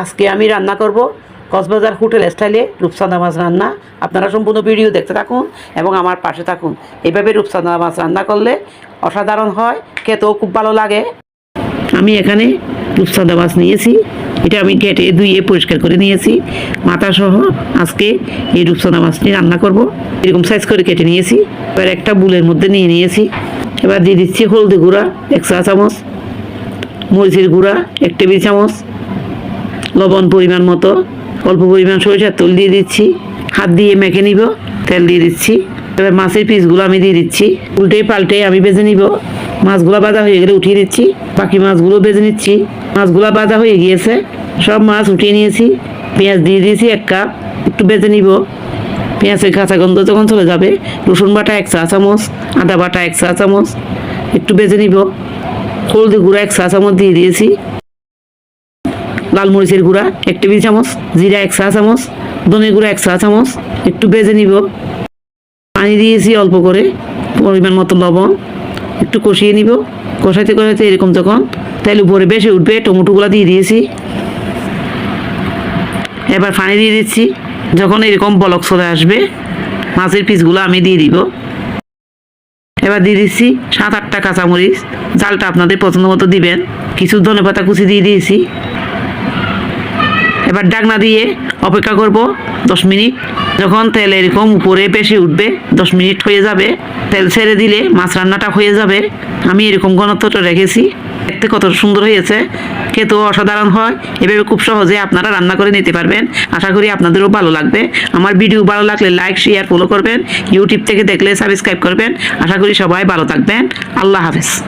আজকে আমি রান্না করব কক্সবাজার হোটেল স্টাইলে রূপসাদা মাছ রান্না। আপনারা সম্পূর্ণ ভিডিও দেখতে থাকুন এবং আমার পাশে থাকুন। এইভাবে রূপসাদা মাছ রান্না করলে অসাধারণ হয়, খেতেও খুব ভালো লাগে। আমি এখানে রূপসাদা মাছ নিয়েছি। এটা আমি কেটে ধুয়ে পরিষ্কার করে নিয়েছি। মাথা সহ আজকে এই রূপসাদা মাছটি রান্না করব। এরকম সাইজ করে কেটে নিয়েছি। এবার একটা বুলের মধ্যে নিয়ে নিয়েছি। এবার দিয়ে দিচ্ছি হলদি গুঁড়া, এক চা চামচ। মরিচের গুঁড়া, এক টেবিল চামচ। লবণ পরিমাণ মতো, অল্প পরিমাণ সরিষার তেল দিয়ে দিচ্ছি। হাত দিয়ে মেখে নিব, তেল দিয়ে দিচ্ছি। এবার মাছের পিসগুলো আমি দিয়ে দিচ্ছি। উল্টে পাল্টে আমি বেজে নিব। মাছগুলো ভাজা হয়ে গেলে উঠিয়ে দিচ্ছি। বাকি মাছগুলো বেজে নিচ্ছি। মাছগুলো ভাজা হয়ে গিয়েছে। সব মাছ উঠিয়ে নিয়েছি। পেঁয়াজ দিয়ে দিয়েছি এক কাপ। একটু বেজে নিব। পেঁয়াজের কাঁচা গন্ধ যখন চলে যাবে, রসুন বাটা এক চা চামচ, আদা বাটা এক চা চামচ, একটু বেজে নিব। হলদি গুঁড়া এক চা চামচ দিয়ে দিয়েছি। লাল মরিচের গুঁড়া, এক টেবিল চামচ, জিরা এক চা চামচ, ধনে গুঁড়া এক চা চামচ, একটু বেজে নিব। পানি দিয়েছি অল্প করে, পরিমাণ মতো লবণ, একটু কষিয়ে নিব। কষাইতে কষাইতে এরকম যখন তেল উপরে বেশি উঠবে, টমেটোগুলো দিয়ে দিয়েছি। এবার পানি দিয়ে দিচ্ছি। যখন এরকম বলক চলে আসবে, মাছের পিসগুলো আমি দিয়ে দিব। এবার দিয়ে দিচ্ছি সাত আটটা কাঁচামরিচ। জালটা আপনাদের পছন্দ মতো দিবেন। কিছু ধনে পাতা কুচি দিয়ে দিয়েছি। এবার ডাকনা দিয়ে অপেক্ষা করব দশ মিনিট। যখন তেল এরকম উপরে বেশি উঠবে, দশ মিনিট হয়ে যাবে। তেল ছেড়ে দিলে মাছ রান্নাটা হয়ে যাবে। আমি এরকম ঘনত্বটা রেখেছি। দেখতে কত সুন্দর হয়েছে। খেতেও অসাধারণ হয়। এভাবে খুব সহজে আপনারা রান্না করে নিতে পারবেন। আশা করি আপনাদেরও ভালো লাগবে। আমার ভিডিও ভালো লাগলে লাইক শেয়ার ফলো করবেন। ইউটিউব থেকে দেখলে সাবস্ক্রাইব করবেন। আশা করি সবাই ভালো থাকবেন। আল্লাহ হাফেজ।